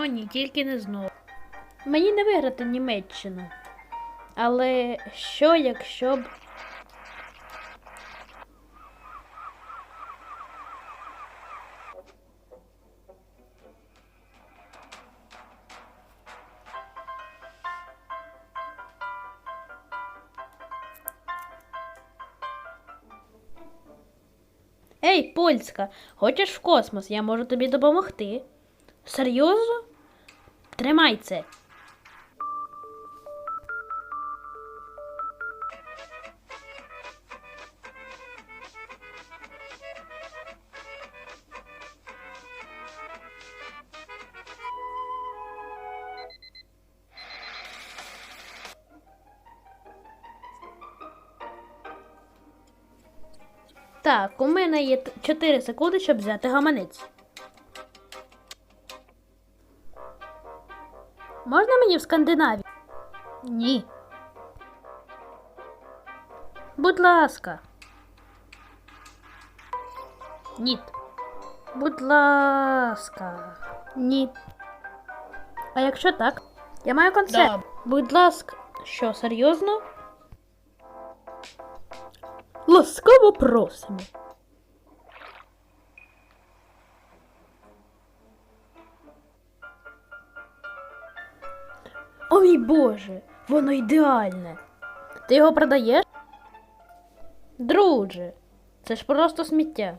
О, ні, тільки не знову. Мені не виграти Німеччину. Але що, якщо б. Ей, польська, хочеш в космос? Я можу тобі допомогти. Серйозно? Тримай. Так, у мене є 4 секунди, щоб взяти гаманець. Можна мені в Скандинавію? Ні. Будь ласка. Ні. Будь ласка. Ні. А якщо так? Я маю концерт. Да. Будь ласка. Що, серйозно? Ласкаво просимо. Мій Боже, воно ідеальне. Ти його продаєш? Друже, це ж просто сміття.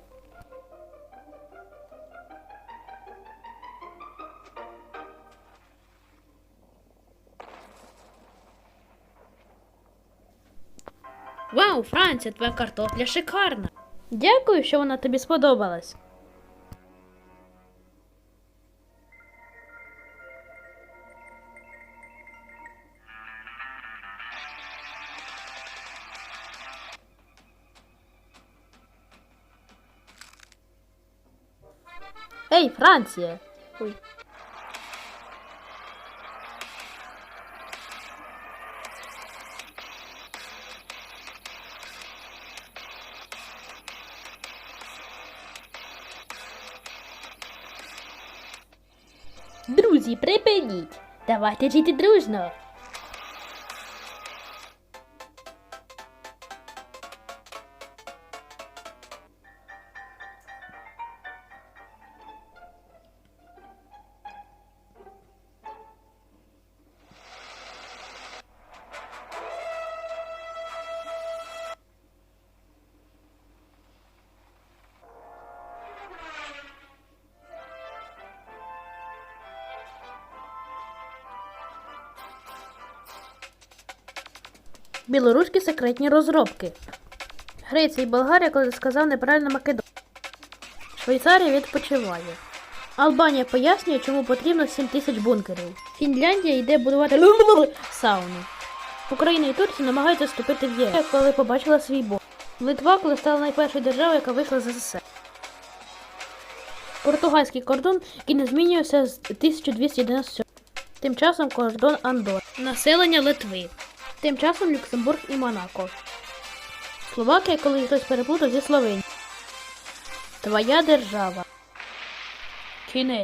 Вау, Франція, твоя картопля шикарна. Дякую, що вона тобі сподобалась. Ей, Франція! Ой. Друзі, припиніть! Давайте жити дружно. Білоруські секретні розробки. Греція і Болгарія, коли сказав неправильно Македонія. Швейцарія відпочиває. Албанія пояснює, чому потрібно 7 тисяч бункерів. Фінляндія йде будувати сауну. Україна і Турція намагаються вступити в ЄС, коли побачила свій бок. Литва, коли стала найпершою державою, яка вийшла з СССР. Португальський кордон, який не змінювався з 1297. Тим часом кордон Андор. Населення Литви. Тим часом Люксембург і Монако. Словакія, коли хтось переплутав зі Словенією. Твоя держава. Кінець.